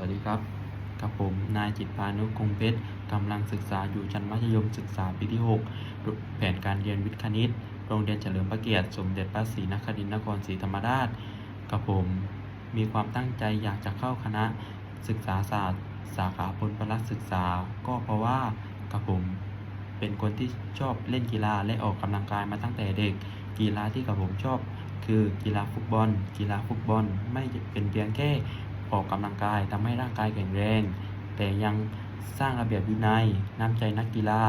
วัสดีครับ กับผม นายจิตพานุคงเพชรกำลังศึกษาอยู่ชั้นมัธยมศึกษาปีที่ 6 แผนการเรียนวิทย์คณิต โรงเรียนเฉลิมพระเกียรติ สมเด็จพระศรีนครินทร์นครศรีธรรมราช กับผม มีความตั้งใจอยากจะเข้าคณะศึกษาศาสตร์ สาขาพลพลักษศึกษา ก็เพราะว่ากับผม เป็นคนที่ชอบเล่นกีฬาและออกกำลังกายมาตั้งแต่เด็ก กีฬาที่กับผมชอบคือกีฬาฟุตบอล กีฬาฟุตบอลไม่เป็นเพียงแค่ ออกกำลังกายทำให้ร่างกายแข็งแรง แต่ยังสร้างระเบียบวินัย น้ำใจนักกีฬา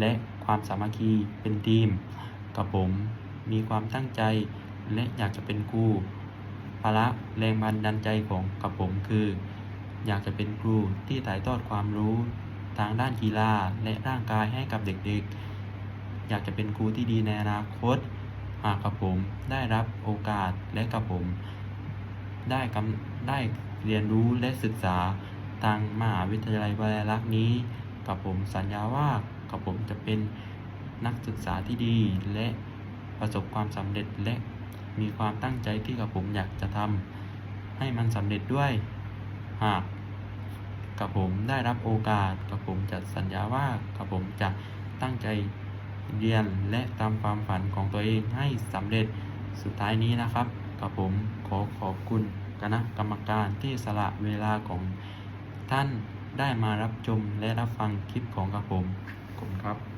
และความสามัคคีเป็นทีม กับผมมีความตั้งใจและอยากจะเป็นครูภาระแรงบันดาลใจของกับผมคือ อยากจะเป็นครูที่ถ่ายทอดความรู้ทางด้านกีฬาและร่างกายให้กับเด็กๆ อยากจะเป็นครูที่ดีในอนาคต หากกับผมได้รับโอกาสและกับผม ได้กำได้เรียนรู้และศึกษาทางมหาวิทยาลัยวลัยลักษณ์นี้ กับผมสัญญาว่ากับผมจะเป็นนักศึกษาที่ดี และประสบความสำเร็จและมีความตั้งใจที่กับผมอยากจะทำให้มันสำเร็จด้วย หากกับผมได้รับโอกาสกับผมจะสัญญาว่ากับผมจะตั้งใจเรียนและตามความฝันของตัวเองให้สำเร็จสุดท้ายนี้นะครับ กับผมขอขอบคุณคณะกรรมการที่สละเวลาของท่านได้มารับชมและรับฟังคลิปของกับผมขอบคุณครับ